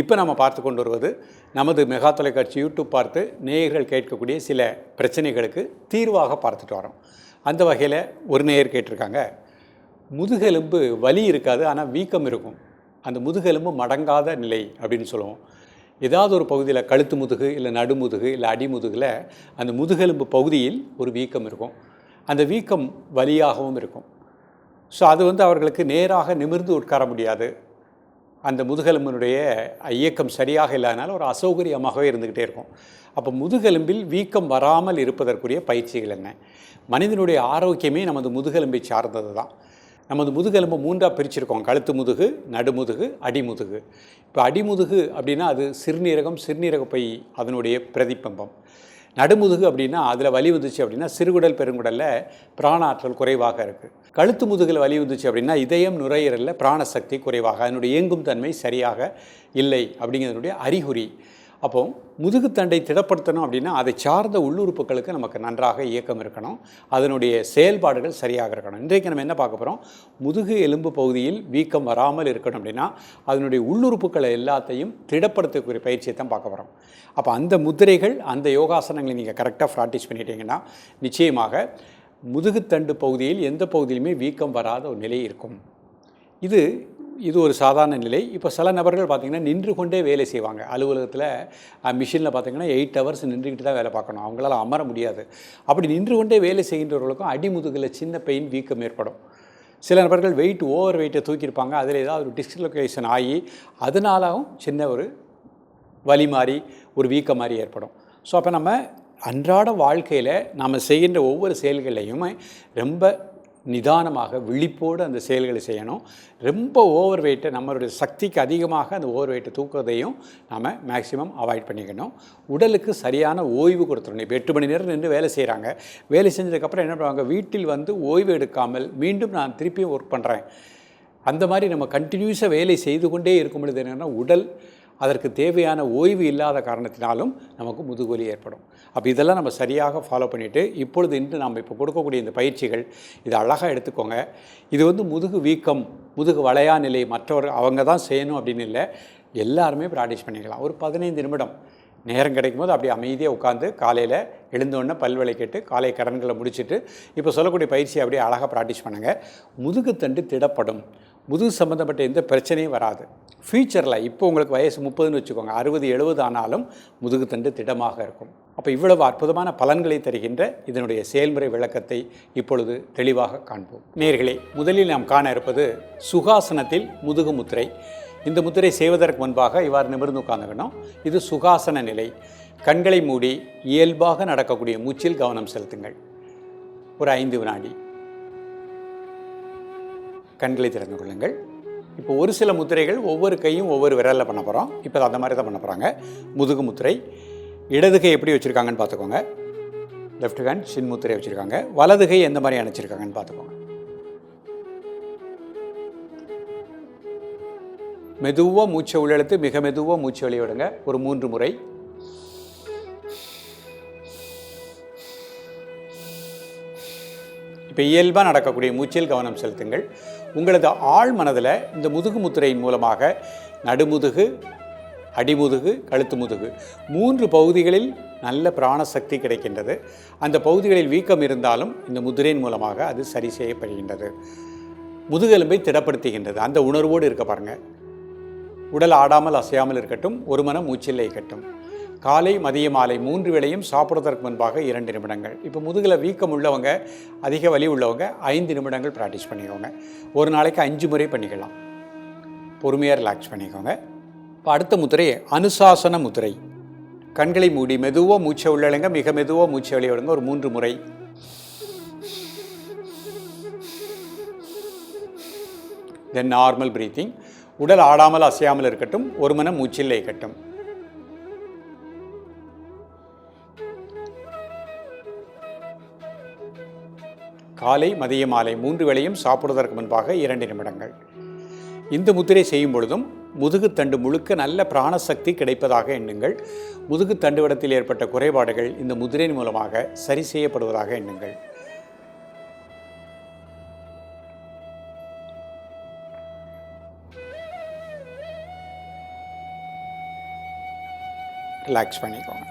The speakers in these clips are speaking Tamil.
இப்போ நம்ம பார்த்து கொண்டு வருவது நமது மெகா தொலைக்காட்சி யூடியூப் பார்த்து நேயர்கள் கேட்கக்கூடிய சில பிரச்சனைகளுக்கு தீர்வாக பார்த்துட்டு வரோம். அந்த வகையில் ஒரு நேயர் கேட்டிருக்காங்க. முதுகெலும்பு வலி இருக்காது ஆனால் வீக்கம் இருக்கும். அந்த முதுகெலும்பு மடங்காத நிலை அப்படின்னு சொல்லுவோம். ஏதாவது ஒரு பகுதியில் கழுத்து முதுகு இல்லை நடுமுதுகு இல்லை அடிமுதுகில் அந்த முதுகெலும்பு பகுதியில் ஒரு வீக்கம் இருக்கும். அந்த வீக்கம் வலியாகவும் இருக்கும். ஸோ அது வந்து அவர்களுக்கு நேராக நிமிர்ந்து உட்கார முடியாது. அந்த முதுகெலும்பினுடைய இயக்கம் சரியாக இல்லாதனால ஒரு அசௌகரியமாகவே இருந்துக்கிட்டே இருக்கும். அப்போ முதுகெலும்பில் வீக்கம் வராமல் இருப்பதற்குரிய பயிற்சிகள் என்ன? மனிதனுடைய ஆரோக்கியமே நமது முதுகெலும்பை சார்ந்தது தான். நமது முதுகெலும்பு மூன்றாக பிரிச்சிருக்கோம். கழுத்து முதுகு நடுமுதுகு அடிமுதுகு. இப்போ அடிமுதுகு அப்படின்னா அது சிறுநீரகம் சிறுநீரக பை அதனுடைய பிரதிபிம்பம். நடுமுதுகு அப்படின்னா அதில் வலி வந்துச்சு அப்படின்னா சிறுகுடல் பெருங்குடலில் பிராண ஆற்றல் குறைவாக இருக்குது கழுத்து முதுகில் வலி வந்துச்சு அப்படின்னா இதயம் நுரையீரலில் பிராணசக்தி குறைவாக அதனுடைய இயங்கும் தன்மை சரியாக இல்லை அப்படிங்கிறதுனுடைய அறிகுறி. அப்போ முதுகுத்தண்டை திடப்படுத்தணும் அப்படின்னா அதை சார்ந்த உள்ளுறுப்புகளுக்கு நமக்கு நன்றாக இயக்கம் இருக்கணும். அதனுடைய செயல்பாடுகள் சரியாக இருக்கணும். இன்றைக்கு நம்ம என்ன பார்க்க போகிறோம் முதுகு எலும்பு பகுதியில் வீக்கம் வராமல் இருக்கணும் அப்படின்னா அதனுடைய உள்ளுறுப்புகளை எல்லாத்தையும் திடப்படுத்தக்கூடிய பயிற்சியை தான் பார்க்க போகிறோம் அப்போ அந்த முதிரைகள் அந்த யோகாசனங்களை நீங்கள் கரெக்டாக ப்ராக்டிஸ் பண்ணிட்டீங்கன்னா நிச்சயமாக முதுகுத்தண்டு பகுதியில் எந்த பகுதியிலுமே வீக்கம் வராத ஒரு நிலை இருக்கும். இது இது ஒரு சாதாரண நிலை. இப்போ சில நபர்கள் பார்த்திங்கன்னா நின்று கொண்டே வேலை செய்வாங்க. அலுவலகத்தில் மிஷினில் பார்த்திங்கன்னா எயிட் ஹவர்ஸ் நின்றுக்கிட்டு தான் வேலை பார்க்கணும். அவங்களால அமர முடியாது. அப்படி நின்று கொண்டே வேலை செய்கின்றவர்களுக்கும் அடிமுதுகில் சின்ன பெயின் வீக்கம் ஏற்படும். சில நபர்கள் வெயிட் ஓவர் வெயிட்டை தூக்கியிருப்பாங்க. அதில் ஏதாவது ஒரு டிஸ்லொகேஷன் ஆகி அதனாலும் சின்ன ஒரு வலி மாதிரி ஒரு வீக்கம் மாதிரி ஏற்படும். ஸோ அப்போ நம்ம அன்றாட வாழ்க்கையில் நாம் செய்கின்ற ஒவ்வொரு செயல்களையுமே ரொம்ப நிதானமாக விழிப்போடு அந்த செயல்களை செய்யணும். ரொம்ப ஓவர் வெயிட்டை நம்மளுடைய சக்திக்கு அதிகமாக அந்த ஓவர் வெயிட்டை தூக்குறதையும் நாம் மேக்ஸிமம் அவாய்ட் பண்ணிக்கணும். உடலுக்கு சரியான ஓய்வு கொடுத்துடணும். இப்போ எட்டு மணி நேரம் நின்று வேலை செய்கிறாங்க வேலை செஞ்சதுக்கப்புறம் என்ன பண்ணுவாங்க? வீட்டில் வந்து ஓய்வு எடுக்காமல் மீண்டும் நான் திருப்பியும் ஒர்க் பண்ணுறேன் அந்த மாதிரி நம்ம கண்டினியூஸாக வேலை செய்து கொண்டே இருக்கும் பொழுது என்னென்னா உடல் அதற்கு தேவையான ஓய்வு இல்லாத காரணத்தினாலும் நமக்கு முதுகுவலி ஏற்படும். அப்போ இதெல்லாம் நம்ம சரியாக ஃபாலோ பண்ணிவிட்டு இப்பொழுது இன்று நாம் இப்போ கொடுக்கக்கூடிய இந்த பயிற்சிகள் இதை அழகாக எடுத்துக்கோங்க. இது வந்து முதுகு வீக்கம் முதுகு வளையா நிலை மற்றவர் அவங்க தான் செய்யணும் அப்படின்னு இல்லை எல்லாருமே ப்ராக்டிஸ் பண்ணிக்கலாம். ஒரு பதினைந்து நிமிடம் நேரம் கிடைக்கும் போது அப்படியே அமைதியாக உட்காந்து காலையில் எழுந்தோடனே பல்வலை கேட்டு காலை கடன்களை முடிச்சுட்டு இப்போ சொல்லக்கூடிய பயிற்சியை அப்படியே அழகாக ப்ராக்டிஸ் பண்ணுங்கள் முதுகுத்தண்டு திடப்படும். முதுகு சம்மந்தப்பட்ட எந்த பிரச்சனையும் வராது. ஃப்யூச்சரில் இப்போ உங்களுக்கு வயசு முப்பதுன்னு வச்சுக்கோங்க. அறுபது எழுபது ஆனாலும் முதுகுத்தண்டு திடமாக இருக்கும். அப்போ இவ்வளவு அற்புதமான பலன்களை தருகின்ற இதனுடைய செயல்முறை விளக்கத்தை இப்பொழுது தெளிவாக காண்போம். நேர்களே முதலில் நாம் காண இருப்பது சுகாசனத்தில் முதுகு முத்திரை. இந்த முத்திரை செய்வதற்கு முன்பாக இவ்வாறு நிமிர்ந்து உட்கார்ந்துக்கணும். இது சுகாசன நிலை. கண்களை மூடி இயல்பாக நடக்கக்கூடிய மூச்சில் கவனம் செலுத்துங்கள். ஒரு ஐந்து வினாடி. கண்களை திறந்து கொள்ளுங்கள். இப்போ ஒரு சில முத்திரைகள் ஒவ்வொரு கையும் ஒவ்வொரு விரலில் பண்ண போகிறோம் இப்போ அந்த மாதிரி தான் பண்ண போகிறாங்க முதுகு முத்திரை இடது கை எப்படி வச்சுருக்காங்கன்னு பார்த்துக்கோங்க. லெஃப்ட் ஹேண்ட் சின் முத்திரை வச்சுருக்காங்க. வலது கை எந்த மாதிரி அணைச்சிருக்காங்கன்னு பார்த்துக்கோங்க. மெதுவாக மூச்சை உள்ளெழுத்து மிக மெதுவாக மூச்சு வெளியே விடுங்க. ஒரு மூன்று முறை. இப்போ இயல்பாக நடக்கக்கூடிய மூச்சில் கவனம் செலுத்துங்கள். உங்களது ஆழ் மனதில் இந்த முதுகு முத்திரையின் மூலமாக நடுமுதுகு அடிமுதுகு கழுத்து முதுகு மூன்று பகுதிகளில் நல்ல பிராணசக்தி கிடைக்கின்றது. அந்த பகுதிகளில் வீக்கம் இருந்தாலும் இந்த முதிரையின் மூலமாக அது சரி செய்யப்படுகின்றது. முதுகெலும்பை திடப்படுத்துகின்றது. அந்த உணர்வோடு இருக்க பாருங்கள் உடல் ஆடாமல் அசையாமல் இருக்கட்டும் ஒரு மனம் மூச்சில் இருக்கட்டும் காலை மதிய மாலை மூன்று வேளையும் சாப்பிட்றதற்கு முன்பாக இரண்டு நிமிடங்கள். இப்போ முதுகில் வீக்கம் உள்ளவங்க அதிக வலி உள்ளவங்க ஐந்து நிமிடங்கள் ப்ராக்டிஸ் பண்ணிக்கோங்க. ஒரு நாளைக்கு அஞ்சு முறை பண்ணிக்கலாம். பொறுமையாக ரிலாக்ஸ் பண்ணிக்கோங்க. இப்போ அடுத்த முத்திரை அனுசாசன முத்திரை. கண்களை மூடி மெதுவாக மூச்சை உள்ளழுங்க மிக மெதுவாக மூச்சை வெளியவிடுங்க ஒரு மூன்று முறை. தென் நார்மல் பிரீத்திங் உடல் ஆடாமல் அசையாமல் இருக்கட்டும். ஒரு மனம் மூச்சில் இருக்கட்டும் காலை மதிய மாலை மூன்று வேளையும் சாப்பிடுவதற்கு முன்பாக இரண்டு நிமிடங்கள். இந்த முத்திரை செய்யும் பொழுதும் முதுகுத்தண்டு முழுக்க நல்ல பிராணசக்தி கிடைப்பதாக எண்ணுங்கள். முதுகுத்தண்டுவிடத்தில் ஏற்பட்ட குறைபாடுகள் இந்த முதிரையின் மூலமாக சரி செய்யப்படுவதாக எண்ணுங்கள். ரிலாக்ஸ் பண்ணிக்கோங்க.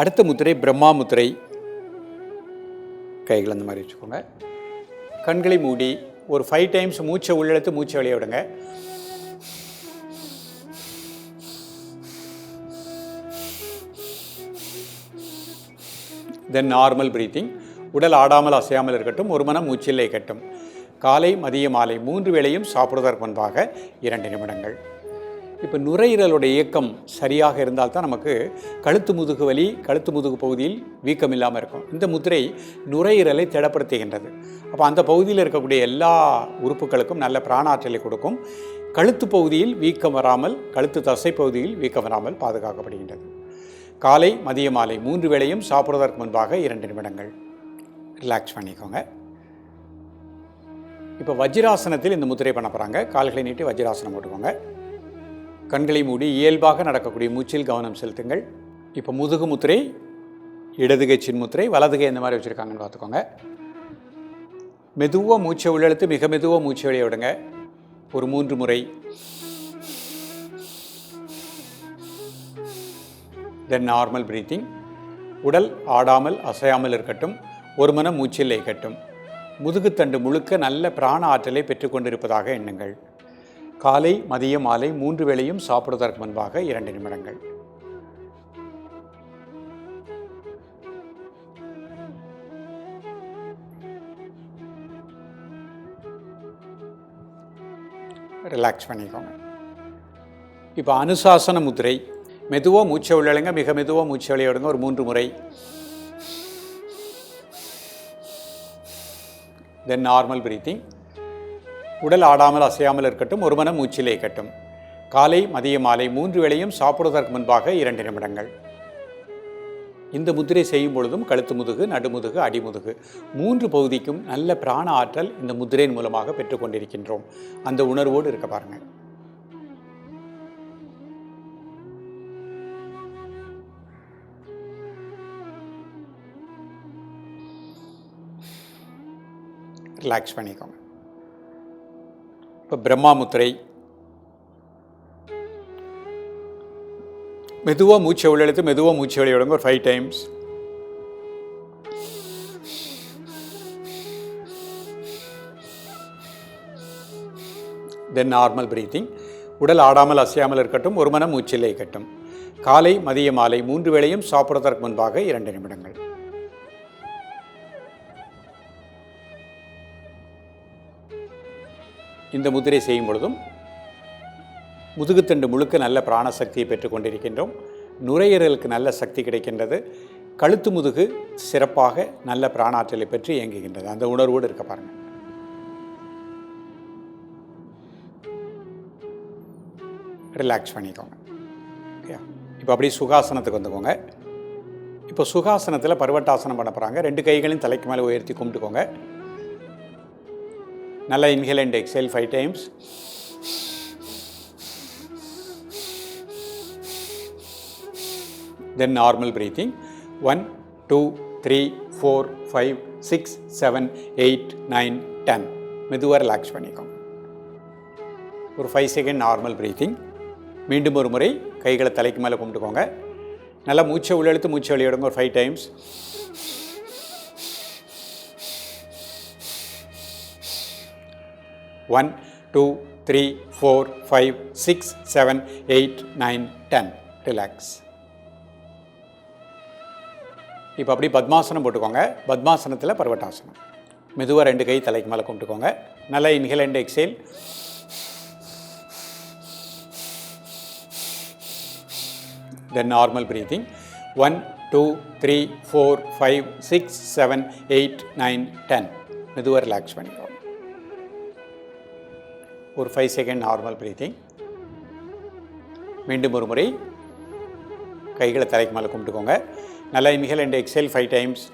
அடுத்த முத்திரை பிரம்மா முத்திரை கைகள் அந்த மாதிரி வச்சுக்கோங்க. கண்களை மூடி ஒரு ஃபைவ் டைம்ஸ் மூச்சை உள்ளெடுத்து மூச்சை வெளியே விடுங்க. தென் நார்மல் ப்ரீத்திங் உடல் ஆடாமல் அசையாமல் இருக்கட்டும் ஒரு மனம் மூச்சில்லை கட்டும் காலை மதிய மாலை மூன்று வேளையும் சாப்பிடுவதற்கு முன்பாக இரண்டு நிமிடங்கள். இப்போ நுரையீரலோட இயக்கம் சரியாக இருந்தால் தான் நமக்கு கழுத்து முதுகு வலி கழுத்து முதுகு பகுதியில் வீக்கம் இல்லாமல் இருக்கும். இந்த முத்திரை நுரையீரலை திடப்படுத்துகின்றது. அப்போ அந்த பகுதியில் இருக்கக்கூடிய எல்லா உறுப்புகளுக்கும் நல்ல பிராணாற்றலை கொடுக்கும். கழுத்து பகுதியில் வீக்கம் வராமல் கழுத்து தசை பகுதியில் வீக்கம் வராமல் பாதுகாக்கப்படுகின்றது. காலை மதிய மாலை மூன்று வேளையும் சாப்பிடுவதற்கு முன்பாக இரண்டு நிமிடங்கள் ரிலாக்ஸ் பண்ணிக்கோங்க. இப்போ வஜ்ராசனத்தில் இந்த முத்திரை பண்ண போகிறாங்க கால்களை நீட்டி வஜ்ராசனம் போட்டுக்கோங்க. கண்களை மூடி இயல்பாக நடக்கக்கூடிய மூச்சில் கவனம் செலுத்துங்கள். இப்போ முதுகு முத்திரை இடதுகை சின்முத்திரை வலதுகை இந்த மாதிரி வச்சுருக்காங்கன்னு பார்த்துக்கோங்க. மெதுவாக மூச்சை உள்ளெழுத்து மிக மெதுவாக மூச்சை வெளியே விடுங்க. ஒரு மூன்று முறை. தென் நார்மல் பிரீத்திங் உடல் ஆடாமல் அசையாமல் இருக்கட்டும். ஒரு மனம் மூச்சில் இயக்கட்டும். முதுகுத்தண்டு முழுக்க நல்ல பிராண ஆற்றலை பெற்றுக்கொண்டிருப்பதாக எண்ணுங்கள். காலை மதிய மாலை மூன்று வேளையும் சாப்பிடுவதற்கு முன்பாக இரண்டு நிமிடங்கள். ரிலாக்ஸ் பண்ணிக்கோங்க. இப்போ அனுசாசன முத்திரை. மெதுவாக மூச்சை உள்ளழுங்க மிக மெதுவாக மூச்சை விளையாடுங்க ஒரு மூன்று முறை. தென் நார்மல் பிரீத்திங் உடல் ஆடாமல் அசையாமல் இருக்கட்டும் ஒரு மனம் மூச்சிலே கட்டும் காலை மதிய மாலை மூன்று வேளையும் சாப்பிடுவதற்கு முன்பாக இரண்டு நிமிடங்கள். இந்த முத்திரை செய்யும் பொழுதும் கழுத்து முதுகு நடுமுதுகு அடிமுதுகு மூன்று பகுதிக்கும் நல்ல பிராண ஆற்றல் இந்த முத்திரையின் மூலமாக பெற்றுக்கொண்டிருக்கின்றோம் அந்த உணர்வோடு இருக்க பாருங்கள். ரிலாக்ஸ் பண்ணிக்கோங்க. இப்போ பிரம்மாமுத்திரை. மெதுவாக மூச்சை உள்ளெழுத்து மெதுவாக மூச்சை வெளியே விடுங்க ஒரு five times then normal breathing உடல் ஆடாமல் அசையாமல் இருக்கட்டும் ஒரு மனம் மூச்சில் இருக்கட்டும். காலை மதிய மாலை மூன்று வேளையும் சாப்பிடுவதற்கு முன்பாக இரண்டு நிமிடங்கள். இந்த முதிரை செய்யும் பொழுதும் முதுகுத்தண்டு முழுக்க நல்ல பிராணசக்தியை பெற்றுக்கொண்டிருக்கின்றோம். நுரையீரலுக்கு நல்ல சக்தி கிடைக்கின்றது. கழுத்து முதுகு சிறப்பாக நல்ல பிராணாற்றலை பெற்று இயங்குகின்றது. அந்த உணர்வோடு இருக்க பாருங்கள் ரிலாக்ஸ் பண்ணிக்கோங்க. ஓகே. இப்போ அப்படியே சுகாசனத்துக்கு வந்துக்கோங்க. இப்போ சுகாசனத்தில் பருவட்டாசனம் பண்ண போகிறாங்க ரெண்டு கைகளையும் தலைக்கு மேலே உயர்த்தி கும்பிட்டுக்கோங்க. நல்லா inhale and exhale five times then normal breathing one two three four five six seven eight nine ten மெதுவாக ரிலாக்ஸ் பண்ணிக்கோங்க. ஒரு ஃபைவ் செகண்ட் நார்மல் ப்ரீத்திங் மீண்டும் ஒரு முறை கைகளை தலைக்கு மேலே கும்பிட்டுக்கோங்க. நல்லா மூச்சை உள்ளெழுத்து மூச்சை வெளியிடுங்க ஒரு five times one two three four five six seven eight nine ten relax இப்போ அப்படி பத்மாசனம் போட்டுக்கோங்க. பத்மாசனத்தில் பர்வட்டாசனம். மெதுவாக ரெண்டு கை தலைக்கு மேலே கும்பிட்டுக்கோங்க. நல்லா inhale and exhale then normal breathing one two three four five six seven eight nine ten மெதுவாக ரிலாக்ஸ் பண்ணிக்கோங்க ஒரு ஃபைவ் செகண்ட் நார்மல் ப்ரீத்திங் மீண்டும் ஒரு முறை கைகளை தலைக்கு மேலே கும்பிட்டுக்கோங்க. நல்லா inhale and exhale five times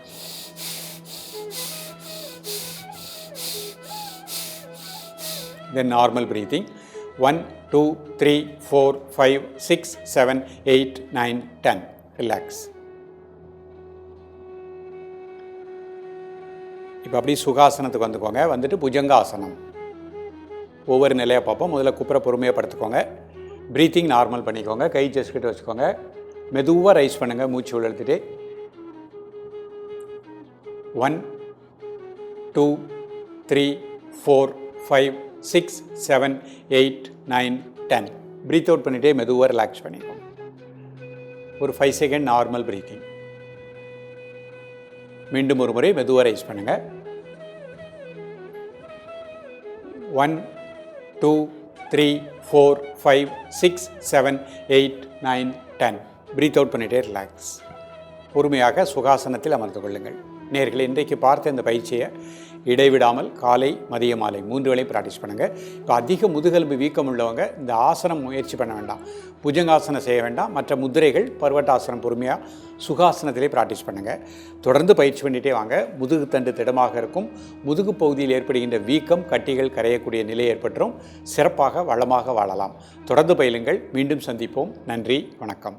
then normal breathing one two three four five six seven eight nine ten relax இப்போ அப்படியே சுகாசனத்துக்கு வந்துக்கோங்க. வந்துட்டு புஜங்காசனம். ஒவ்வொரு நிலையாக பார்ப்போம். முதல்ல குப்புற பொறுமையாக படுத்துக்கோங்க. ப்ரீத்திங் நார்மல் பண்ணிக்கோங்க. கை ஜஸ்ட் கிட்ட வச்சுக்கோங்க. மெதுவாக ரைஸ் பண்ணுங்கள் மூச்சு உழுத்துட்டு one two three four five six seven eight nine ten breathe out பண்ணிகிட்டே மெதுவாக ரிலாக்ஸ் பண்ணிக்கோங்க. ஒரு ஃபைவ் செகண்ட் நார்மல் ப்ரீத்திங் மீண்டும் ஒரு முறை மெதுவாக ரைஸ் பண்ணுங்கள் one two three four five six seven eight nine ten. Breathe out பண்ணிகிட்டே ரிலாக்ஸ் பொறுமையாக சுகாசனத்தில் அமர்ந்து கொள்ளுங்கள். நேர்களை இன்றைக்கு பார்த்த இந்த பயிற்சியை இடைவிடாமல் காலை மதிய மாலை மூன்று வேளையும் ப்ராக்டிஸ் பண்ணுங்கள் இப்போ அதிக முதுகெலும்பு வீக்கம் உள்ளவங்க இந்த ஆசனம் முயற்சி பண்ண வேண்டாம். புஜங்காசனம் செய்ய வேண்டாம். மற்ற முதிரைகள் பர்வட்டாசனம் பொறுமையாக சுகாசனத்திலே ப்ராக்டிஸ் பண்ணுங்கள் தொடர்ந்து பயிற்சி பண்ணிகிட்டே வாங்க. முதுகு தண்டு திடமாக இருக்கும். முதுகு பகுதியில் ஏற்படுகின்ற வீக்கம் கட்டிகள் கரையக்கூடிய நிலை ஏற்பட்டுரும். சிறப்பாக வளமாக வாழலாம். தொடர்ந்து பயிலுங்கள். மீண்டும் சந்திப்போம். நன்றி. வணக்கம்.